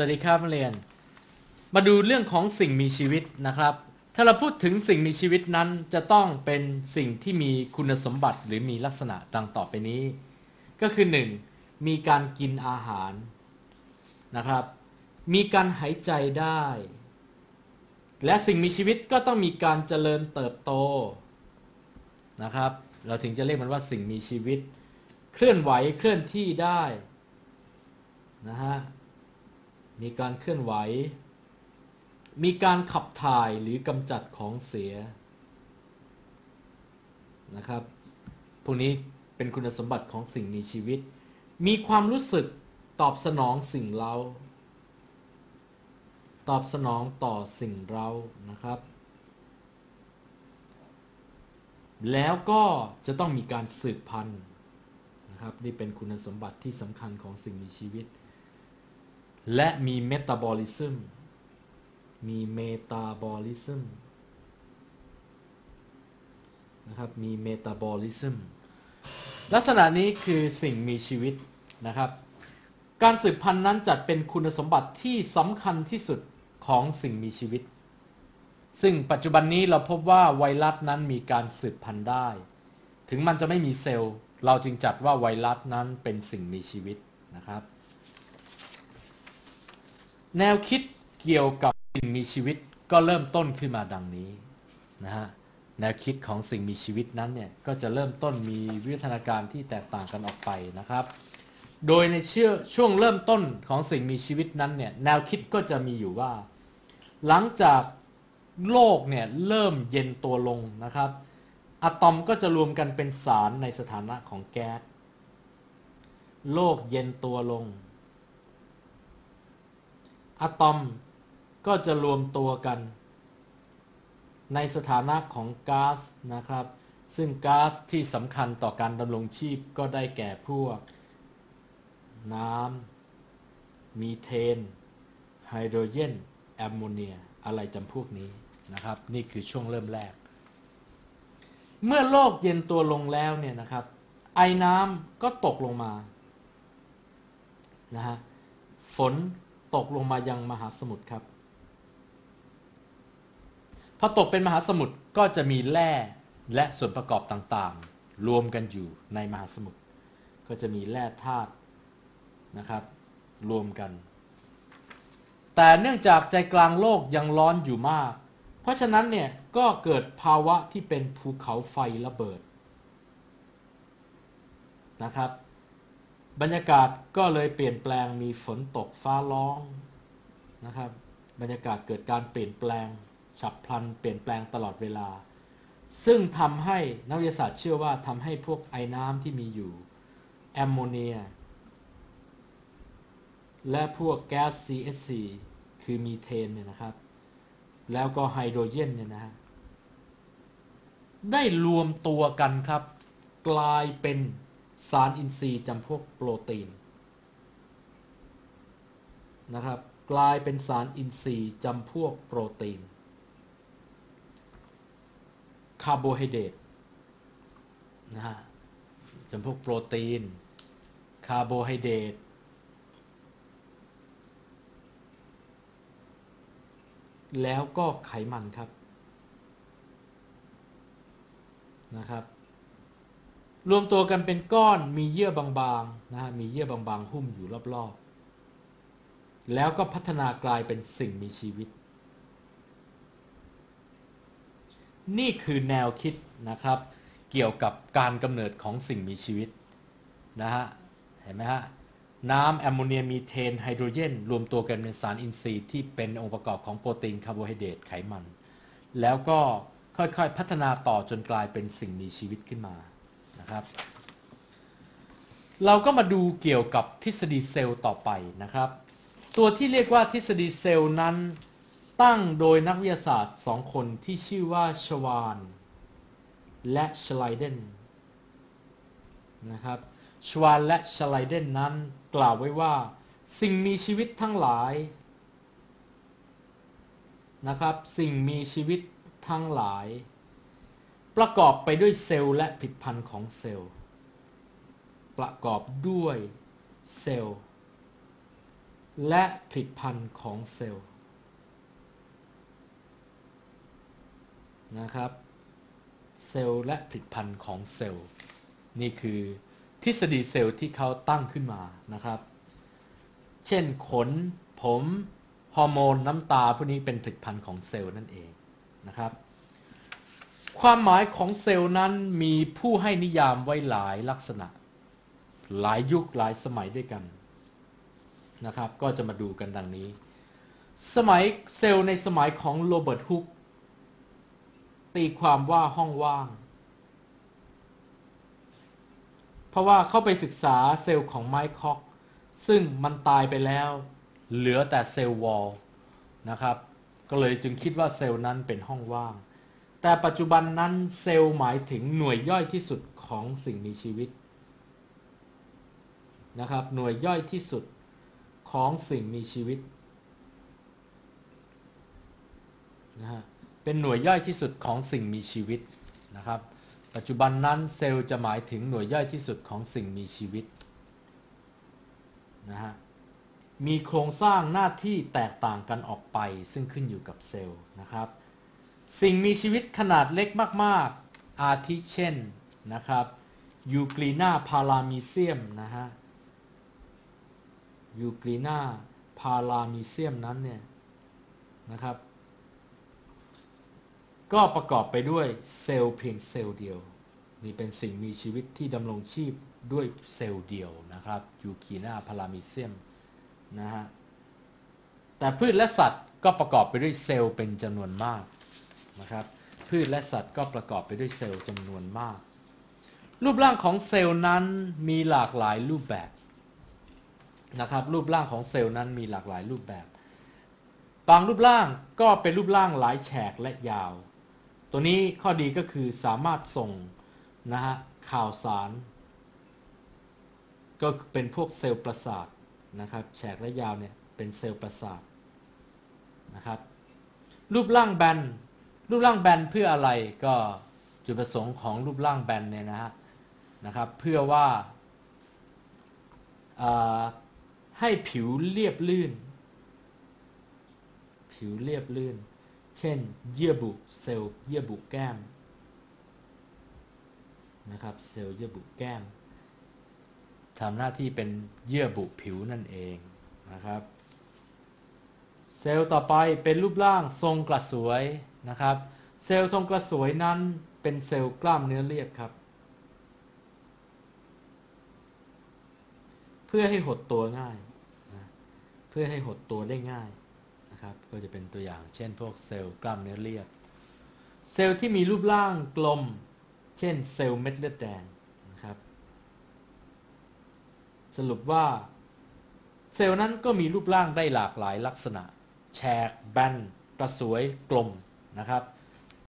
วัสดีครับเรียน มาดูเรื่องของสิ่งมีชีวิตนะครับ ถ้าเราพูดถึงสิ่งมีชีวิตนั้นจะต้องเป็นสิ่งที่มีคุณสมบัติหรือมีลักษณะดังต่อไปนี้ ก็คือ 1. มีการกินอาหารนะครับ มีการหายใจได้ และสิ่งมีชีวิตก็ต้องมีการเจริญเติบโตนะครับ เราถึงจะเรียกมันว่าสิ่งมีชีวิต เคลื่อนไหวเคลื่อนที่ได้นะฮะ มีการเคลื่อนไหว มีการขับถ่ายหรือกำจัดของเสียนะครับ พวกนี้เป็นคุณสมบัติของสิ่งมีชีวิต มีความรู้สึกตอบสนองสิ่งเรา ตอบสนองต่อสิ่งเรานะครับ แล้วก็จะต้องมีการสืบพันธุ์นะครับ นี่เป็นคุณสมบัติที่สำคัญของสิ่งมีชีวิต และมีเมตาบอลิซึมมีเมตาบอลิซึมนะครับมีเมตาบอลิซึมลักษณะนี้คือสิ่งมีชีวิตนะครับ การสืบพันธุ์นั้นจัดเป็นคุณสมบัติที่สำคัญที่สุดของสิ่งมีชีวิต ซึ่งปัจจุบันนี้เราพบว่าไวรัสนั้นมีการสืบพันธุ์ได้ ถึงมันจะไม่มีเซลล์ เราจึงจัดว่าไวรัสนั้นเป็นสิ่งมีชีวิตนะครับ แนวคิดเกี่ยวกับสิ่งมีชีวิตก็เริ่มต้นขึ้นมาดังนี้นะฮะแนวคิดของสิ่งมีชีวิตนั้นเนี่ยก็จะเริ่มต้นมีวิวัฒนาการที่แตกต่างกันออกไปนะครับ โดยในเชื่อช่วงเริ่มต้นของสิ่งมีชีวิตนั้นเนี่ยแนวคิดก็จะมีอยู่ว่า หลังจากโลกเนี่ยเริ่มเย็นตัวลงนะครับอะตอมก็จะรวมกันเป็นสารในสถานะของแก๊สโลกเย็นตัวลง อะตอมก็จะรวมตัวกัน ในสถานะของก๊าซนะครับ ซึ่งก๊าซที่สำคัญต่อการดำรงชีพก็ได้แก่พวก น้ำมีเทน ไฮโดรเจน แอมโมเนีย อะไรจำพวกนี้นะครับ นี่คือช่วงเริ่มแรก เมื่อโลกเย็นตัวลงแล้วเนี่ยนะครับ ไอ้น้ำก็ตกลงมานะฮะฝน ตกลงมายังมหาสมุทรครับ พอตกเป็นมหาสมุทรก็จะมีแร่และส่วนประกอบต่างๆ รวมกันอยู่ในมหาสมุทรก็จะมีแร่ธาตุนะครับ รวมกัน แต่เนื่องจากใจกลางโลกยังร้อนอยู่มาก เพราะฉะนั้นเนี่ยก็เกิดภาวะที่เป็นภูเขาไฟระเบิดนะครับ บรรยากาศก็เลยเปลี่ยนแปลงมีฝนตกฟ้าร้องนะครับ บรรยากาศเกิดการเปลี่ยนแปลงฉับพลันเปลี่ยนแปลงตลอดเวลา ซึ่งทำให้นักวิทยาศาสตร์เชื่อว่าทำให้พวกไอ้น้ำที่มีอยู่แอมโมเนีย และพวกแก๊ส CH4 คือมีเทนเนี่ยนะครับ แล้วก็ไฮโดรเจนเนี่ยนะฮะได้รวมตัวกันครับ กลายเป็น สารอินทรีย์จำพวกโปรตีนนะครับ กลายเป็นสารอินทรีย์จำพวกโปรตีน คาร์โบไฮเดรตนะฮะจำพวกโปรตีน คาร์โบไฮเดรตแล้วก็ไขมันครับนะครับ รวมตัวกันเป็นก้อนมีเยื่อบางๆนะฮะมีเยื่อบางๆหุ้มอยู่รอบๆ แล้วก็พัฒนากลายเป็นสิ่งมีชีวิต นี่คือแนวคิดนะครับ เกี่ยวกับการกำเนิดของสิ่งมีชีวิตนะฮะเห็นไหมฮะน้ำแอมโมเนียมีเทนไฮโดรเจน รวมตัวกันเป็นสารอินทรีย์ที่เป็นองค์ประกอบของโปรตีนคาร์โบไฮเดรตไขมัน แล้วก็ค่อยๆพัฒนาต่อจนกลายเป็นสิ่งมีชีวิตขึ้นมา นะครับ เราก็มาดูเกี่ยวกับทฤษฎีเซลล์ต่อไปนะครับ ตัวที่เรียกว่าทฤษฎีเซลล์นั้น ตั้งโดยนักวิทยาศาสตร์สองคนที่ชื่อว่าชวาน และชไลเดนนะครับชวานและชไลเดนนั้นกล่าวไว้ว่า สิ่งมีชีวิตทั้งหลายนะครับ สิ่งมีชีวิตทั้งหลาย ประกอบไปด้วยเซลล์และผลิตภัณฑ์ของเซลล์ ประกอบด้วยเซลล์ และผลิตภัณฑ์ของเซลล์นะครับเซลล์และผลิตภัณฑ์ของเซลล์ นี่คือทฤษฎีเซลล์ที่เขาตั้งขึ้นมานะครับ เช่นขน ผม ฮอร์โมน น้ำตาพวกนี้เป็นผลิตภัณฑ์ของเซลล์นั่นเองนะครับ ความหมายของเซลล์นั้นมีผู้ให้นิยามไว้หลายลักษณะ หลายยุคหลายสมัยด้วยกันนะครับ ก็จะมาดูกันดังนี้ สมัยเซลล์ในสมัยของโรเบิร์ตฮุกตีความว่าห้องว่าง เพราะว่าเข้าไปศึกษาเซลล์ของไมค์คอกซึ่งมันตายไปแล้ว เหลือแต่เซลล์วอลนะครับ ก็เลยจึงคิดว่าเซลล์นั้นเป็นห้องว่าง แต่ปัจจุบันนั้นเซลล์หมายถึงหน่วยย่อยที่สุดของสิ่งมีชีวิตนะครับหน่วยย่อยที่สุดของสิ่งมีชีวิตนะฮะเป็นหน่วยย่อยที่สุดของสิ่งมีชีวิตนะครับ ปัจจุบันนั้นเซลล์จะหมายถึงหน่วยย่อยที่สุดของสิ่งมีชีวิตนะฮะมีโครงสร้างหน้าที่แตกต่างกันออกไปซึ่งขึ้นอยู่กับเซลล์นะครับ สิ่งมีชีวิตขนาดเล็กมากๆ อาทิเช่นนะครับยูกลีนาพารามิเซียมนะฮะยูกลีนาพารามิเซียมนั้นเนี่ยนะครับ ก็ประกอบไปด้วยเซลล์เพียงเซลล์เดียว นี่เป็นสิ่งมีชีวิตที่ดำรงชีพด้วยเซลล์เดียวนะครับยูกีนาพารามิเซียมนะฮะแต่พืชและสัตว์ก็ประกอบไปด้วยเซลล์เป็นจำนวนมาก นะครับ พืชและสัตว์ก็ประกอบไปด้วยเซลล์จำนวนมาก รูปร่างของเซลล์นั้นมีหลากหลายรูปแบบนะครับ รูปร่างของเซลล์นั้นมีหลากหลายรูปแบบ บางรูปร่างก็เป็นรูปร่างหลายแฉกและยาว ตัวนี้ข้อดีก็คือสามารถส่งนะฮะข่าวสาร ก็เป็นพวกเซลล์ประสาทนะครับ แฉกและยาวเนี่ยเป็นเซลล์ประสาทนะครับ รูปร่างแบน รูปร่างแบนเพื่ออะไรก็จุดประสงค์ของรูปร่างแบนเนี่ยนะฮะนะครับเพื่อว่าให้ผิวเรียบลื่น ผิวเรียบลื่น เช่น เยื่อบุเซลล์เยื่อบุแก้มนะครับเซลล์เยื่อบุแก้มทำหน้าที่เป็นเยื่อบุผิวนั่นเองนะครับ เซลล์ต่อไปเป็นรูปร่างทรงกระสวย นะครับ เซลล์ทรงกระสวยนั้นเป็นเซลล์กล้ามเนื้อเรียบครับ เพื่อให้หดตัวง่ายนะเพื่อให้หดตัวได้ง่ายนะครับ ก็จะเป็นตัวอย่าง เช่น พวกเซลล์กล้ามเนื้อเรียบ เซลล์ที่มีรูปร่างกลม เช่น เซลล์เม็ดเลือดแดงนะครับ สรุปว่าเซลล์นั้นก็มีรูปร่างได้หลากหลายลักษณะ แฉกแบนกระสวยกลม นะครับ